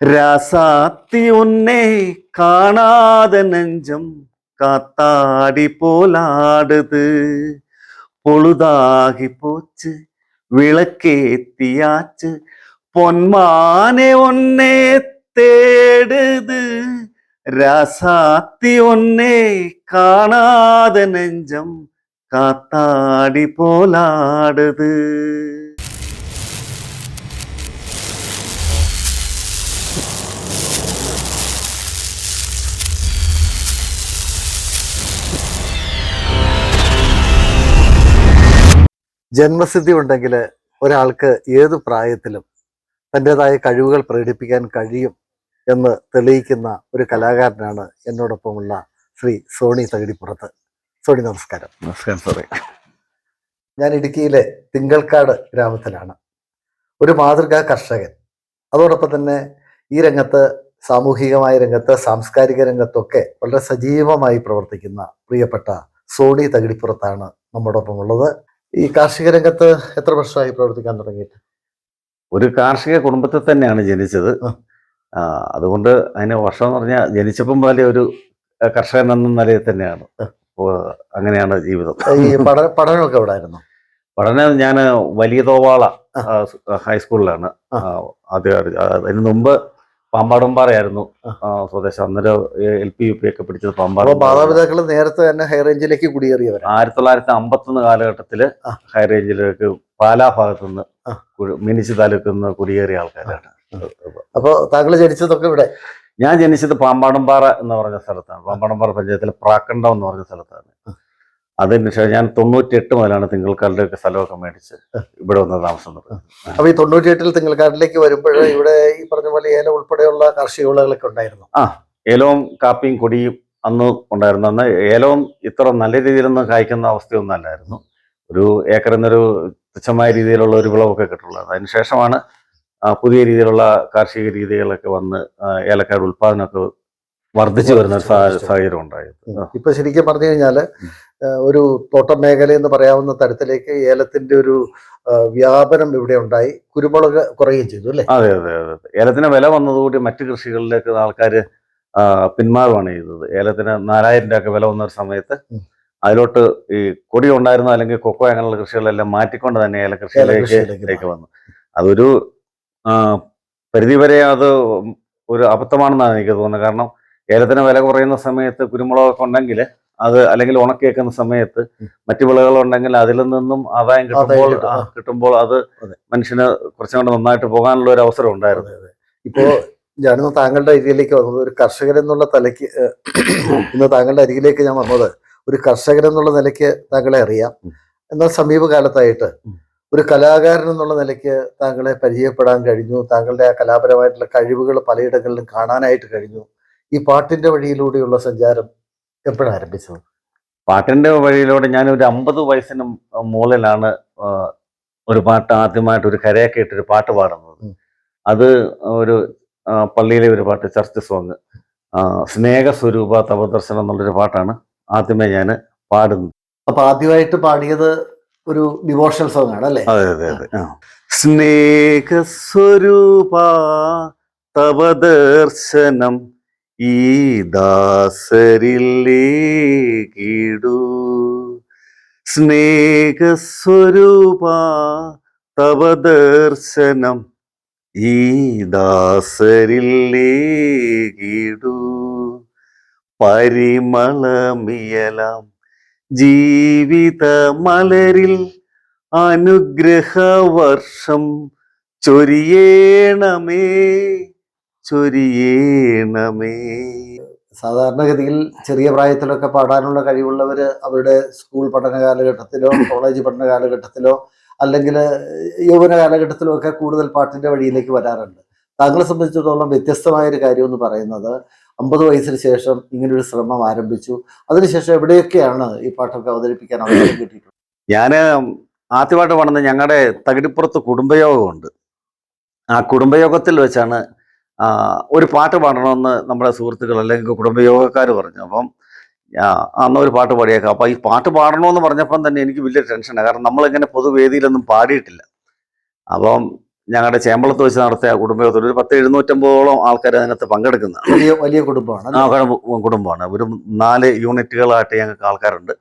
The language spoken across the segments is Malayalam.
രാസാത്തി ഉന്നെ കാണാത നെഞ്ചം കാത്താടി പോലാടുത്. പൊളുതാകി പോച്ച് വിളക്കേത്തിയാച്ച് പൊന്മാനെ ഒന്നെ തേടുത്. രാസാത്തി ഒന്നെ കാണാത നെഞ്ചം കാത്താടി പോലാടുത്. ജന്മസിദ്ധി ഉണ്ടെങ്കിൽ ഒരാൾക്ക് ഏത് പ്രായത്തിലും തന്റെതായ കഴിവുകൾ പ്രകടിപ്പിക്കാൻ കഴിയും എന്ന് തെളിയിക്കുന്ന ഒരു കലാകാരനാണ് എന്നോടൊപ്പമുള്ള ശ്രീ സോണി തകടിപ്പുറത്ത്. സോണി നമസ്കാരം. നമസ്കാരം സാറേ ഞാൻ ഇടുക്കിയിലെ തിങ്കൾക്കാട് ഗ്രാമത്തിലാണ്. ഒരു മാതൃകാ കർഷകൻ. അതോടൊപ്പം തന്നെ ഈ രംഗത്ത് സാമൂഹികമായ രംഗത്ത് സാംസ്കാരിക രംഗത്തൊക്കെ വളരെ സജീവമായി പ്രവർത്തിക്കുന്ന പ്രിയപ്പെട്ട സോണി തകിടിപ്പുറത്താണ് നമ്മോടൊപ്പം ഉള്ളത് ഈ കാർഷിക രംഗത്ത് എത്ര വർഷമായി പ്രവർത്തിക്കാൻ തുടങ്ങിയിട്ട്? ഒരു കാർഷിക കുടുംബത്തിൽ തന്നെയാണ് ജനിച്ചത്. അതുകൊണ്ട് അതിന് വർഷം എന്ന് പറഞ്ഞാൽ ജനിച്ചപ്പം പോലെ ഒരു കർഷകൻ എന്ന നിലയിൽ തന്നെയാണ്. അങ്ങനെയാണ് ജീവിതം. ഈ പഠന പഠനമൊക്കെ എവിടെ ആയിരുന്നു പഠനം ഞാൻ വലിയ തോവാള ഹൈസ്കൂളിലാണ്. ആദ്യം അതിന് മുമ്പ് പാമ്പാടുംപാറയായിരുന്നു സ്വദേശം. അന്നേരം എൽ പി യു പി ഒക്കെ പിടിച്ചത് പാമ്പാടും മാതാപിതാക്കൾ നേരത്തെ തന്നെ ഹൈറേഞ്ചിലേക്ക് കുടിയേറിയവർ ആയിരത്തി തൊള്ളായിരത്തി അമ്പത്തൊന്ന് കാലഘട്ടത്തിൽ ഹൈറേഞ്ചിലേക്ക് പാലാ ഭാഗത്തു നിന്ന് മിനിച്ചു താലൂക്കിൽ നിന്ന് കുടിയേറിയ ആൾക്കാരാണ്. അപ്പൊ താങ്കൾ ജനിച്ചതൊക്കെ ഇവിടെ ഞാൻ ജനിച്ചത് പാമ്പാടുംപാറ എന്ന് പറഞ്ഞ സ്ഥലത്താണ്. പാമ്പാടുംപാറ പഞ്ചായത്തിലെ പ്രാക്കണ്ടം എന്ന് പറഞ്ഞ സ്ഥലത്താണ്. അതിനുശേഷം ഞാൻ തൊണ്ണൂറ്റിയെട്ട് മുതലാണ് തിങ്കൾക്കാരുടെ ഒക്കെ സ്ഥലമൊക്കെ മേടിച്ച് ഇവിടെ വന്ന് താമസം തുടങ്ങി അപ്പൊ ഈ തൊണ്ണൂറ്റിയെട്ടിൽ തിങ്കൾക്കാരിലേക്ക് വരുമ്പോൾ ഇവിടെ ഈ പറഞ്ഞ പോലെ ഏലം ഉൾപ്പെടെയുള്ള കാർഷിക വിളകളൊക്കെ ഉണ്ടായിരുന്നു. ആ ഏലവും കാപ്പിയും കൊടിയും അന്ന് ഉണ്ടായിരുന്നു. അന്ന് ഏലവും ഇത്ര നല്ല രീതിയിലൊന്നും കായ്ക്കുന്ന അവസ്ഥയൊന്നും അല്ലായിരുന്നു. ഒരു ഏക്കറിന്നൊരു തുച്ഛമായ രീതിയിലുള്ള ഒരു വിളവൊക്കെ കിട്ടുള്ളത് അതിനുശേഷമാണ് പുതിയ രീതിയിലുള്ള കാർഷിക രീതികളൊക്കെ വന്ന് ഏലക്കാട് ഉൽപാദനമൊക്കെ ഉൽപ്പാദനമൊക്കെ വർദ്ധിച്ചു വരുന്ന ഒരു സാഹചര്യം ഉണ്ടായത്. ഇപ്പൊ ശരിക്കും പറഞ്ഞു കഴിഞ്ഞാൽ ഒരു തോട്ടം മേഖല എന്ന് പറയാവുന്ന തരത്തിലേക്ക് ഏലത്തിന്റെ ഒരു വ്യാപനം ഇവിടെ ഉണ്ടായി. കുരുമുളക് കുറയുകയും ചെയ്തു അല്ലേ? അതെ അതെ അതെ. ഏലത്തിന് വില വന്നതുകൂടി മറ്റു കൃഷികളിലേക്ക് ആൾക്കാർ പിന്മാറുകയാണ് ചെയ്തത്. ഏലത്തിന് നാലായിരം രൂപയൊക്കെ വില വന്ന ഒരു സമയത്ത് അതിലോട്ട് ഈ കൊടി ഉണ്ടായിരുന്ന അല്ലെങ്കിൽ കൊക്കോ അങ്ങനെയുള്ള കൃഷികളെല്ലാം മാറ്റിക്കൊണ്ട് തന്നെ ഏല കൃഷിയിലേക്ക് ലേക്ക് വന്നു. അതൊരു പരിധിവരെ അത് ഒരു അബദ്ധമാണെന്നാണ് എനിക്ക് തോന്നുന്നത്. കാരണം ഏലത്തിന് വില കുറയുന്ന സമയത്ത് കുരുമുളകൊക്കെ ഉണ്ടെങ്കിൽ അത് അല്ലെങ്കിൽ ഉണക്കിയേക്കുന്ന സമയത്ത് മറ്റു വിളകളുണ്ടെങ്കിൽ അതിൽ നിന്നും ആദായം കിട്ടുമ്പോൾ കിട്ടും. കിട്ടുമ്പോൾ അത്. മനുഷ്യന് കുറച്ചും കൂടെ നന്നായിട്ട് പോകാനുള്ള ഒരു അവസരം ഉണ്ടായിരുന്നു. ഇപ്പോ ഞാനിന്ന് താങ്കളുടെ അരികിലേക്ക് വന്നത് ഒരു കർഷകൻ എന്നുള്ള തലയ്ക്ക് ഇന്ന് താങ്കളുടെ അരികിലേക്ക് ഞാൻ വന്നത് ഒരു കർഷകൻ എന്നുള്ള നിലയ്ക്ക് താങ്കളെ അറിയാം എന്നാൽ സമീപകാലത്തായിട്ട്. ഒരു കലാകാരൻ എന്നുള്ള നിലയ്ക്ക് താങ്കളെ പരിചയപ്പെടാൻ കഴിഞ്ഞു താങ്കളുടെ ആ കലാപരമായിട്ടുള്ള കഴിവുകൾ പലയിടങ്ങളിലും കാണാനായിട്ട് കഴിഞ്ഞു ഈ പാട്ടിന്റെ വഴിയിലൂടെയുള്ള സഞ്ചാരം എപ്പോഴാണ് ആരംഭിച്ചത്? പാട്ടിന്റെ വഴിയിലൂടെ ഞാൻ ഒരു അമ്പത് വയസ്സിന് മുകളിലാണ് ഒരു പാട്ട് ആദ്യമായിട്ട് ഒരു കരയൊക്കെ ഇട്ടൊരു പാട്ട് പാടുന്നത്. അത് ഒരു പള്ളിയിലെ ഒരു പാട്ട് ചർച്ച് സോങ്. സ്നേഹസ്വരൂപ തപദർശനം എന്നുള്ളൊരു പാട്ടാണ് ആദ്യമേ ഞാൻ പാടുന്നത്. അപ്പൊ ആദ്യമായിട്ട് പാടിയത് ഒരു ഡിവോഷണൽ സോങ് ആണ് അല്ലേ? അതെ അതെ അതെ. സ്നേഹസ്വരൂപ തവ ദർശനം ഈ ദാസരില്ലേകിടു സ്നേഹസ്വരൂപ തവ ദർശനം. ഈ ദാസരില്ലേകിടു പരിമളമിയലാം ജീവിത മലരിൽ അനുഗ്രഹവർഷം ചൊരിയേണമേ. ചൊരിയേണമേ. സാധാരണഗതിയിൽ ചെറിയ പ്രായത്തിലൊക്കെ പാടാനുള്ള കഴിവുള്ളവർ അവരുടെ സ്കൂൾ പഠന കാലഘട്ടത്തിലോ കോളേജ് പഠന കാലഘട്ടത്തിലോ അല്ലെങ്കിൽ യൗവന കാലഘട്ടത്തിലോ ഒക്കെ കൂടുതൽ പാട്ടിന്റെ വഴിയിലേക്ക് വരാറുണ്ട്. താങ്കളെ സംബന്ധിച്ചിടത്തോളം വ്യത്യസ്തമായ ഒരു കാര്യം എന്ന് പറയുന്നത് അമ്പത് വയസ്സിന് ശേഷം ഇങ്ങനൊരു ശ്രമം ആരംഭിച്ചു. അതിനുശേഷം എവിടെയൊക്കെയാണ് ഈ പാട്ടൊക്കെ അവതരിപ്പിക്കാൻ അവസരം കിട്ടിയിട്ടുള്ളത്? ഞാൻ ആദ്യമായിട്ട് പാടുന്നത് ഞങ്ങളുടെ തകിടിപ്പുറത്ത് കുടുംബയോഗമുണ്ട്. ആ കുടുംബയോഗത്തിൽ വെച്ചാണ് ഒരു പാട്ട് പാടണമെന്ന് നമ്മുടെ സുഹൃത്തുക്കൾ അല്ലെങ്കിൽ കുടുംബയോഗക്കാർ പറഞ്ഞു. അപ്പം അന്ന് ഒരു പാട്ട് പാടിയേക്കാം. അപ്പം ഈ പാട്ട് പാടണമെന്ന് പറഞ്ഞപ്പം തന്നെ എനിക്ക് വലിയ ടെൻഷനാണ് കാരണം നമ്മളിങ്ങനെ പൊതുവേദിയിലൊന്നും പാടിയിട്ടില്ല. അപ്പം ഞങ്ങളുടെ ചേമ്പളത്ത് വെച്ച് നടത്തിയ കുടുംബയോഗത്തിൽ ഒരു പത്ത് എഴുന്നൂറ്റമ്പതോളം ആൾക്കാർ അതിനകത്ത് പങ്കെടുക്കുന്ന വലിയ വലിയ കുടുംബമാണ് ആ കുടുംബ- കുടുംബമാണ്. ഒരു നാല് യൂണിറ്റുകളായിട്ട് ഞങ്ങൾക്ക് ആൾക്കാരുണ്ട്.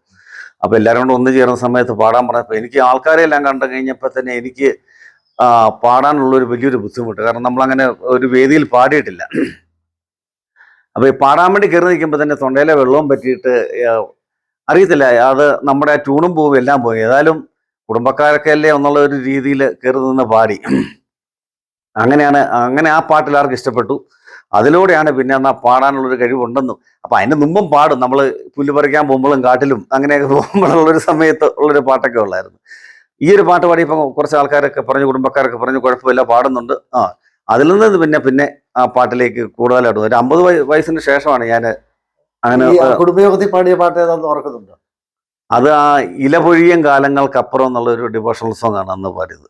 അപ്പോൾ എല്ലാവരും കൂടെ ഒന്ന് ചേർന്ന സമയത്ത് പാടാൻ പറഞ്ഞപ്പോൾ എനിക്ക് ആൾക്കാരെ എല്ലാം കണ്ടു കഴിഞ്ഞപ്പോൾ തന്നെ എനിക്ക് പാടാനുള്ളൊരു വലിയൊരു ബുദ്ധിമുട്ട്. കാരണം നമ്മളങ്ങനെ ഒരു വേദിയിൽ പാടിയിട്ടില്ല. അപ്പോൾ ഈ പാടാൻ വേണ്ടി കയറി നിൽക്കുമ്പോൾ തന്നെ തൊണ്ടയിലെ വെള്ളവും പറ്റിയിട്ട് അറിയത്തില്ല. അത് നമ്മുടെ ട്യൂണും പോവും എല്ലാം പോയി. ഏതായാലും കുടുംബക്കാരൊക്കെ അല്ലേ എന്നുള്ള ഒരു രീതിയിൽ കയറി നിന്ന് പാടി. അങ്ങനെയാണ് അങ്ങനെ ആ പാട്ട് എല്ലാവർക്കും ഇഷ്ടപ്പെട്ടു? അതിലൂടെയാണ് പിന്നെ എന്നാൽ പാടാനുള്ളൊരു കഴിവുണ്ടെന്നും. അപ്പം അതിന് മുമ്പും പാടും. നമ്മൾ പുല്ല് പറിക്കാൻ പോകുമ്പോഴും കാട്ടിലും അങ്ങനെയൊക്കെ പോകുമ്പോഴുള്ളൊരു സമയത്ത് ഉള്ളൊരു പാട്ടൊക്കെ ഉള്ളായിരുന്നു. ഈ ഒരു പാട്ട് പാടിയപ്പോൾ കുറച്ച് ആൾക്കാരൊക്കെ പറഞ്ഞു കുടുംബക്കാരൊക്കെ പറഞ്ഞു കുഴപ്പമില്ല പാടുന്നുണ്ട്. ആ അതിൽ നിന്ന് പിന്നെ പിന്നെ ആ പാട്ടിലേക്ക് കൂടുതലായിട്ട് ഒരു അമ്പത് വയ- വയസ്സിന് ശേഷമാണ് ഞാൻ അങ്ങനെ കുടുംബയോഗത്തിൽ പാടിയ പാട്ട് ഏതാണെന്ന് ഓർക്കുന്നുണ്ടോ? അത് ആ ഇലപൊഴിയും കാലങ്ങൾക്കപ്പുറം എന്നുള്ള ഒരു ഡിവോഷണൽ സോങ് ആണ് അന്ന് പാടിയത്.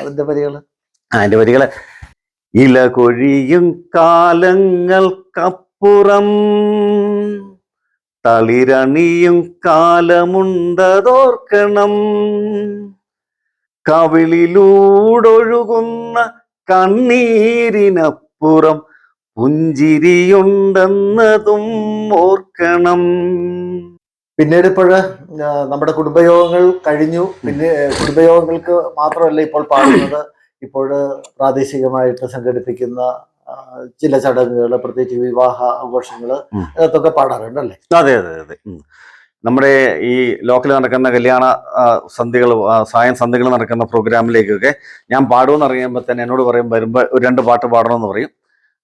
അതിന്റെ വരികൾ? അതിന്റെ വരികൾ ഇല കൊഴിയും കാലങ്ങൾക്കപ്പുറം തളിരണിയും കാലമുണ്ടതോർക്കണം. കവിളിലൂടൊഴുകുന്ന കണ്ണീരിനപ്പുറം പുഞ്ചിരിയുണ്ടെന്നതും ഓർക്കണം. പിന്നീട് ഇപ്പോഴ് നമ്മുടെ കുടുംബയോഗങ്ങൾ കഴിഞ്ഞു. പിന്നെ കുടുംബയോഗങ്ങൾക്ക് മാത്രമല്ല ഇപ്പോൾ പാടുന്നത് ഇപ്പോൾ പ്രാദേശികമായിട്ട് സംഘടിപ്പിക്കുന്ന ചില ചടങ്ങുകൾ പ്രത്യേകിച്ച് വിവാഹ ആഘോഷങ്ങൾ അതൊക്കെ പാടാറുണ്ടല്ലേ? അതെ അതെ അതെ. നമ്മുടെ ഈ ലോക്കൽ നടക്കുന്ന കല്യാണ സന്ധികൾ സായം സന്ധികൾ നടക്കുന്ന പ്രോഗ്രാമിലേക്കൊക്കെ ഞാൻ പാടുമെന്ന് അറിയുമ്പോൾ തന്നെ എന്നോട് പറയും വരുമ്പോൾ ഒരു രണ്ട് പാട്ട് പാടണമെന്ന് പറയും.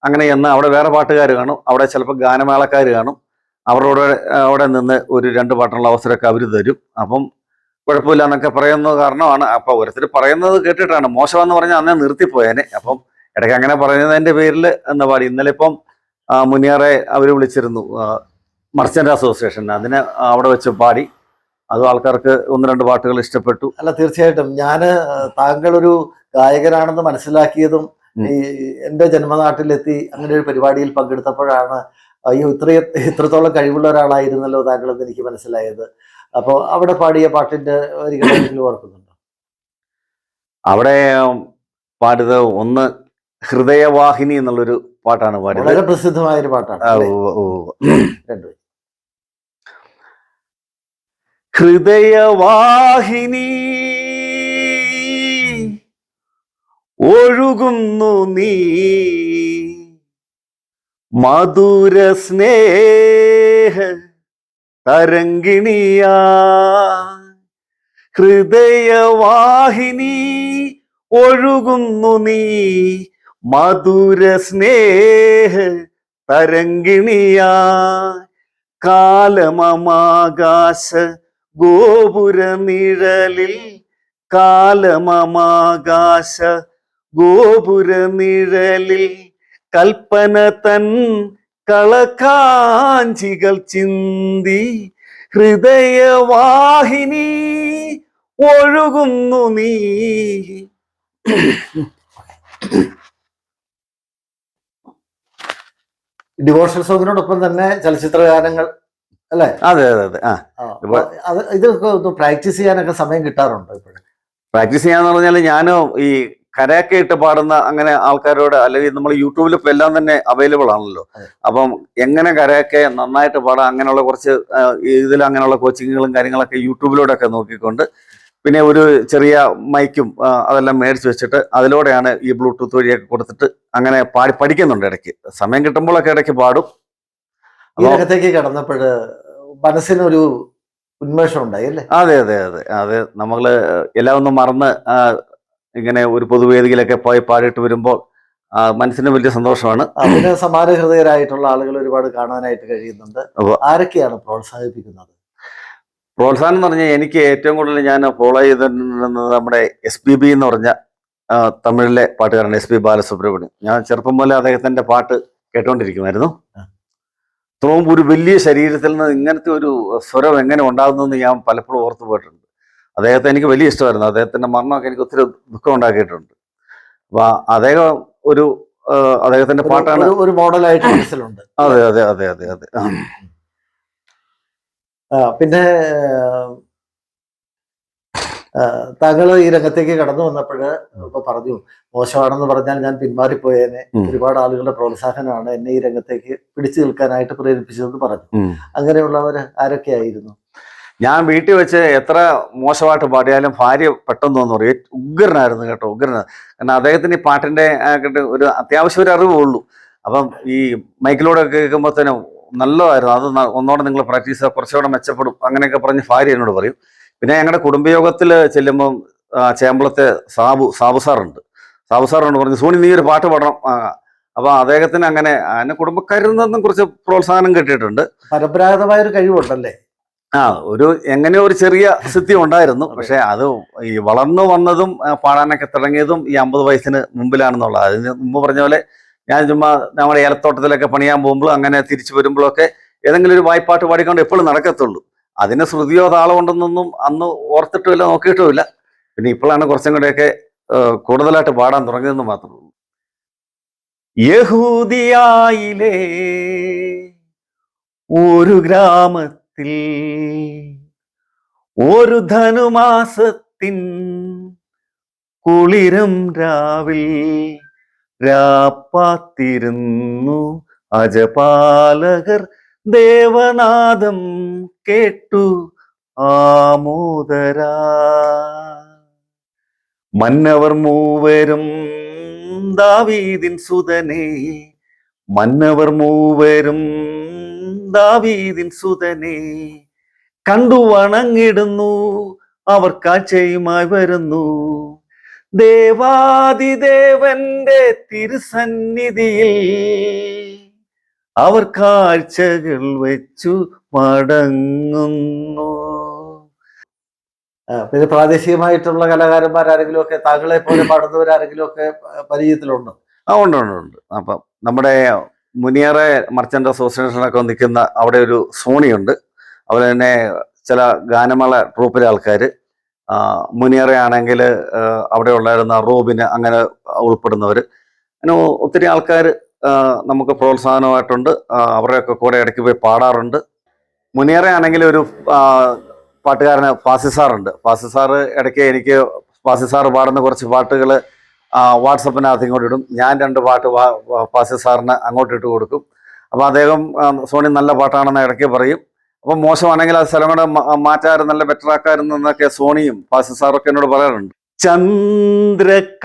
അങ്ങനെ എന്ന് അവിടെ വേറെ പാട്ടുകാർ കാണും അവിടെ ചിലപ്പോൾ ഗാനമേളക്കാർ കാണും അവരോട് അവിടെ നിന്ന് ഒരു രണ്ട് പാട്ടിനുള്ള അവസരമൊക്കെ അവർ തരും. അപ്പം കുഴപ്പമില്ല എന്നൊക്കെ പറയുന്നത് കാരണമാണ്. അപ്പം ഓരോരുത്തർ പറയുന്നത് കേട്ടിട്ടാണ്. മോശമെന്ന് പറഞ്ഞാൽ അന്നേ നിർത്തിപ്പോയേനെ. അപ്പം ഇടയ്ക്ക് അങ്ങനെ പറയുന്നതിന്റെ പേരിൽ എന്താ പാടി ഇന്നലെ ഇപ്പം മുനിയാറെ അവർ വിളിച്ചിരുന്നു. ആ, മർച്ചന്റ് അസോസിയേഷൻ അതിനെ അവിടെ വെച്ച് പാടി. അത് ആൾക്കാർക്ക് ഒന്ന് രണ്ട് പാട്ടുകൾ ഇഷ്ടപ്പെട്ടു. അല്ല തീർച്ചയായിട്ടും. ഞാൻ താങ്കൾ ഒരു ഗായകനാണെന്ന് മനസ്സിലാക്കിയതും ഈ എന്റെ ജന്മനാട്ടിലെത്തി അങ്ങനെ ഒരു പരിപാടിയിൽ പങ്കെടുത്തപ്പോഴാണ് അയ്യോ ഇത്രയും ഇത്രത്തോളം കഴിവുള്ള ഒരാളായിരുന്നല്ലോ താങ്കൾ എന്ന് എനിക്ക് മനസ്സിലായത്. അപ്പോൾ അവിടെ പാടിയ പാട്ടിന്റെ വരികളെങ്കിലും ഓർക്കുന്നുണ്ടോ? അവിടെ പാടിയത് ഒന്ന് ഹൃദയവാഹിനി എന്നുള്ളൊരു പാട്ടാണ് പാടിയത്. വളരെ പ്രസിദ്ധമായ ഒരു പാട്ടാണ്. രണ്ടുപേരും. ഹൃദയവാഹിനി ഒഴുകുന്നു നീ. മധുര സ്നേഹ തരംഗിണിയ. ഹൃദയവാഹിനി ഒഴുകുന്നു നീ. മധുര സ്നേഹ തരംഗിണിയ. കാലമമാകാശ ഗോപുര നിഴലിൽ കാലമമാകാശ ഗോപുര നിഴലിൽ കൽപ്പന തൻ കളക്കാഞ്ചികൾ ചിന്തി ഹൃദയവാഹിനി ഒഴുകുന്നു നീ. ഡിവോഷണൽ സോങ്ങിനോടൊപ്പം തന്നെ ചലച്ചിത്ര ഗാനങ്ങൾ അല്ലേ? അതെ അതെ അതെ. ആ. ഇതൊക്കെ ഒന്ന് പ്രാക്ടീസ് ചെയ്യാനൊക്കെ സമയം കിട്ടാറുണ്ടോ ഇപ്പോഴും? പ്രാക്ടീസ് ചെയ്യാന്ന് പറഞ്ഞാൽ ഞാൻ ഈ കരയൊക്കെ ഇട്ട് പാടുന്ന അങ്ങനെ ആൾക്കാരോട് അല്ലെങ്കിൽ നമ്മൾ യൂട്യൂബിൽ ഇപ്പം എല്ലാം തന്നെ അവൈലബിൾ ആണല്ലോ. അപ്പം എങ്ങനെ കരയൊക്കെ നന്നായിട്ട് പാടാം അങ്ങനെയുള്ള കുറച്ച് ഇതിൽ അങ്ങനെയുള്ള കോച്ചിങ്ങുകളും കാര്യങ്ങളൊക്കെ യൂട്യൂബിലൂടെയൊക്കെ നോക്കിക്കൊണ്ട് പിന്നെ ഒരു ചെറിയ മൈക്കും അതെല്ലാം മേടിച്ച് വെച്ചിട്ട് അതിലൂടെയാണ് ഈ ബ്ലൂടൂത്ത് വഴിയൊക്കെ കൊടുത്തിട്ട് അങ്ങനെ പാടി പഠിക്കുന്നുണ്ട് ഇടയ്ക്ക്. സമയം കിട്ടുമ്പോഴൊക്കെ ഇടയ്ക്ക് പാടും. ഈ രംഗത്തേക്ക് കടന്നപ്പോൾ മനസ്സിനൊരു ഉന്മേഷം ഉണ്ടായി അല്ലേ? അതെ അതെ അതെ. അതെ നമ്മൾ എല്ലാം ഒന്നും മറന്ന് ഇങ്ങനെ ഒരു പൊതുവേദിയിലൊക്കെ പോയി പാടിയിട്ട് വരുമ്പോൾ മനസ്സിന് വലിയ സന്തോഷമാണ്. അതിന് സമാന ഹൃദയരായിട്ടുള്ള ആളുകൾ ഒരുപാട് കാണാനായിട്ട് കഴിയുന്നുണ്ട്. ആരൊക്കെയാണ് പ്രോത്സാഹിപ്പിക്കുന്നത്? പ്രോത്സാഹനം എന്ന് പറഞ്ഞാൽ എനിക്ക് ഏറ്റവും കൂടുതൽ ഞാൻ ഫോളോ ചെയ്തിരുന്നത് നമ്മുടെ എസ് പി ബി എന്ന് പറഞ്ഞ തമിഴിലെ പാട്ടുകാരൻ എസ് പി ബാലസുബ്രഹ്മണ്യം ഞാൻ ചെറുപ്പം മുതലേ അദ്ദേഹത്തിന്റെ പാട്ട് കേട്ടോണ്ടിരിക്കുമായിരുന്നു. ഇത്രയും ഒരു വലിയ ശരീരത്തിൽ നിന്ന് ഇങ്ങനത്തെ ഒരു സ്വരം എങ്ങനെ ഉണ്ടാകുന്നതെന്ന് ഞാൻ പലപ്പോഴും ഓർത്തു പോയിട്ടുണ്ട്. അദ്ദേഹത്തെ എനിക്ക് വലിയ ഇഷ്ടമായിരുന്നു. അദ്ദേഹത്തിന്റെ മരണമൊക്കെ എനിക്ക് ഒത്തിരി ദുഃഖം ഉണ്ടാക്കിയിട്ടുണ്ട്. അപ്പം അദ്ദേഹം ഒരു അദ്ദേഹത്തിന്റെ അദ്ദേഹത്തിന്റെ പാട്ടാണ് ഒരു- മോഡലായിട്ട് മനസ്സിലുണ്ട്. അതെ അതെ അതെ അതെ അതെ. പിന്നെ താങ്കൾ ഈ രംഗത്തേക്ക് കടന്നു വന്നപ്പോൾ ഇപ്പൊ പറഞ്ഞു മോശമാണെന്ന് പറഞ്ഞാൽ ഞാൻ പിന്മാറിപ്പോയേനെ. ഒരുപാട് ആളുകളുടെ പ്രോത്സാഹനമാണ് എന്നെ ഈ രംഗത്തേക്ക് പിടിച്ചു നിൽക്കാനായിട്ട് പ്രേരിപ്പിച്ചതെന്ന് പറഞ്ഞു. അങ്ങനെയുള്ളവർ ആരൊക്കെയായിരുന്നു ഞാൻ വീട്ടിൽ വെച്ച് എത്ര മോശമായിട്ട് പാടിയാലും ഭാര്യ പെട്ടെന്ന് തോന്നു പറയും. ഉഗ്രനായിരുന്നു കേട്ടോ ഉഗ്രനാണ് കാരണം അദ്ദേഹത്തിന് ഈ പാട്ടിന്റെ ഒരു അത്യാവശ്യം ഒരു അറിവുള്ളൂ. അപ്പം ഈ മൈക്കിലൂടെ ഒക്കെ കേൾക്കുമ്പോഴത്തേനും നല്ലതായിരുന്നു. അത് ഒന്നോടെ നിങ്ങൾ പ്രാക്ടീസ് കുറച്ചുകൂടെ മെച്ചപ്പെടും അങ്ങനെയൊക്കെ പറഞ്ഞ് ഭാര്യ എന്നോട് പറയും. പിന്നെ ഞങ്ങളുടെ കുടുംബയോഗത്തിൽ ചെല്ലുമ്പം ചേമ്പളത്തെ സാബു സാബു സാറുണ്ട്. സാബു സാറുണ്ട് പറഞ്ഞു സോണി നീ ഒരു പാട്ട് പാടണം. അപ്പോൾ അപ്പൊ അദ്ദേഹത്തിന് അങ്ങനെ എന്നെ കുടുംബക്കാരിൽ നിന്നും കുറച്ച് പ്രോത്സാഹനം കിട്ടിയിട്ടുണ്ട്. പരമ്പരാഗതമായ ഒരു കഴിവുണ്ടല്ലേ? ആ ഒരു എങ്ങനെയോ ഒരു ചെറിയ സിദ്ധി ഉണ്ടായിരുന്നു. പക്ഷെ അത് ഈ വളർന്നു വന്നതും പാടാനൊക്കെ തുടങ്ങിയതും ഈ അമ്പത് വയസ്സിന് മുമ്പിലാണെന്നുള്ളത്. അതിന് മുമ്പ് പറഞ്ഞ പോലെ ഞാൻ ചുമ്മാ നമ്മുടെ ഏലത്തോട്ടത്തിലൊക്കെ പണിയാൻ പോകുമ്പോൾ അങ്ങനെ തിരിച്ചു വരുമ്പോഴൊക്കെ ഏതെങ്കിലും ഒരു വായ്പാട്ട് പാടിക്കൊണ്ട് എപ്പോഴും നടക്കത്തുള്ളൂ. അതിന് ശ്രുതിയോ താളോ ഉണ്ടെന്നൊന്നും അന്ന് ഓർത്തിട്ടുമില്ല നോക്കിയിട്ടുമില്ല. പിന്നെ ഇപ്പോഴാണ് കുറച്ചും കൂടെയൊക്കെ കൂടുതലായിട്ട് പാടാൻ തുടങ്ങിയതെന്ന് മാത്രമേ ഉള്ളൂ. യഹൂദിയായിലെ ഒരു ഗ്രാമത്തിൽ ഒരു ധനുമാസത്തിൻ കുളിരം രാവിൽ രാപ്പാത്തിരുന്നു അജപാലകർ ദേവനാദം കേട്ടു ആമോദരാ. മന്നവർ മൂവരും ദാവീദിൻ സുതനെ. മന്നവർ മൂവരും ദാവീദിൻ സുതനെ. കണ്ടു വണങ്ങിടുന്നു അവർ കാഴ്ചയുമായി വരുന്നു. ദേവാദിദേവന്റെ തിരുസന്നിധിയിൽ അവർ കാഴ്ചകൾ വെച്ചു മടങ്ങുന്നു. പിന്നെ പ്രാദേശികമായിട്ടുള്ള കലാകാരന്മാരാരെങ്കിലും ഒക്കെ താങ്കളെ പോലെ പാടുന്നവരാരെങ്കിലും ഒക്കെ പരിചയത്തിലുണ്ട്? ആ ഉണ്ട് ഉണ്ട് ഉണ്ട്. അപ്പം നമ്മുടെ മുനിയറെ മർച്ചന്റ് അസോസിയേഷനൊക്കെ നിൽക്കുന്ന അവിടെ ഒരു സോണിയുണ്ട്. അതുപോലെ തന്നെ ചില ഗാനമേള ട്രൂപ്പിലെ ആൾക്കാർ. മുനിയറെ ആണെങ്കിൽ അവിടെ ഉണ്ടായിരുന്ന റോബിന് അങ്ങനെ ഉൾപ്പെടുന്നവർ. അങ്ങനെ ഒത്തിരി ആൾക്കാർ നമുക്ക് പ്രോത്സാഹനമായിട്ടുണ്ട്. ആ, അവരുടെയൊക്കെ കൂടെ ഇടയ്ക്ക് പോയി പാടാറുണ്ട്. മുനിയറ ആണെങ്കിൽ ഒരു ആ, പാട്ടുകാരന് ഫാസി സാറുണ്ട്. ഫാസി സാറ് ഇടയ്ക്ക് എനിക്ക് ഫാസി സാറ് പാടുന്ന കുറച്ച് പാട്ടുകൾ വാട്സപ്പിനകത്ത് ഇങ്ങോട്ട് ഇടും. ഞാൻ രണ്ട് പാട്ട് ഫാസി സാറിന് അങ്ങോട്ട് ഇട്ട് കൊടുക്കും. അപ്പോൾ അദ്ദേഹം സോണി നല്ല പാട്ടാണെന്ന് ഇടയ്ക്ക് പറയും. അപ്പം മോശമാണെങ്കിൽ അത് സ്ഥലം കൂടെ നല്ല ബെറ്റർ എന്നൊക്കെ സോണിയും ഫാസി സാറൊക്കെ എന്നോട് പറയാറുണ്ട്. ചന്ദ്രകളഭം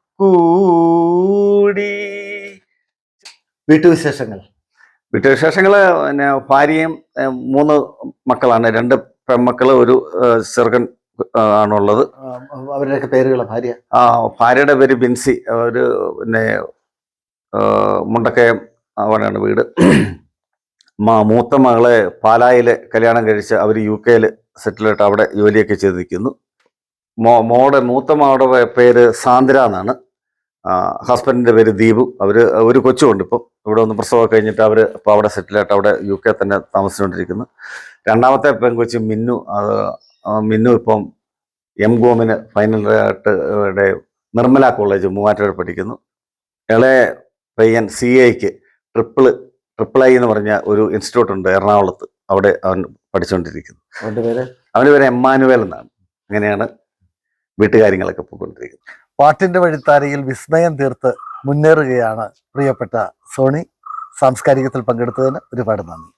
കൂടി. വീട്ടുവിശേഷങ്ങൾ. വീട്ടുവിശേഷങ്ങൾ പിന്നെ ഭാര്യയും മൂന്ന് മക്കളാണ്. രണ്ട് പെൺമക്കൾ ഒരു ചെറുകൻ ചെറുക്കൻ ആണുള്ളത്. അവരുടെയൊക്കെ പേരുകൾ ഭാര്യ? ആ ഭാര്യയുടെ പേര് ബിൻസി. ഒരു പിന്നെ മുണ്ടക്കയം അവിടെയാണ് വീട്. മൂത്ത മകളെ പാലായിൽ കല്യാണം കഴിച്ച് അവർ യു കെയിൽ സെറ്റിലായിട്ട് അവിടെ ജോലിയൊക്കെ ചെയ്തിരിക്കുന്നു മോ മോടെ മൂത്ത മകളുടെ പേര് സാന്ദ്ര എന്നാണ്. ഹസ്ബൻഡിന്റെ പേര് ദീപു. അവർ ഒരു കൊച്ചുമുണ്ട് ഇപ്പം. ഇവിടെ ഒന്ന് പ്രസവമൊക്കെ കഴിഞ്ഞിട്ട് അവർ ഇപ്പോൾ അവിടെ സെറ്റിലായിട്ട് അവിടെ യു കെ തന്നെ താമസിച്ചുകൊണ്ടിരിക്കുന്നു. രണ്ടാമത്തെ പെൺകൊച്ചി മിന്നു. അത് മിന്നു ഇപ്പം എം ഗോമിന് ഫൈനലായിട്ട് ഇവിടെ നിർമ്മല കോളേജ് മൂവാറ്റുപുഴ പഠിക്കുന്നു. ഇളയ പയ്യൻ സി ഐക്ക് ട്രിപ്പിൾ ട്രിപ്പിൾ ഐ എന്ന് പറഞ്ഞ ഒരു ഇൻസ്റ്റിറ്റ്യൂട്ട് ഉണ്ട് എറണാകുളത്ത്. അവിടെ അവൻ പഠിച്ചുകൊണ്ടിരിക്കുന്നു. അവന്റെ പേര്? അവന്റെ പേര് എമ്മാനുവേൽ എന്നാണ്. അങ്ങനെയാണ് വീട്ടുകാര്യങ്ങളൊക്കെ പോയിക്കൊണ്ടിരിക്കുന്നത്. പാട്ടിന്റെ വഴിത്താരയിൽ വിസ്മയം തീർത്ത് മുന്നേറുകയാണ് പ്രിയപ്പെട്ട സോണി. സാംസ്കാരികത്തിൽ പങ്കെടുത്തതിന് ഒരുപാട് നന്ദി.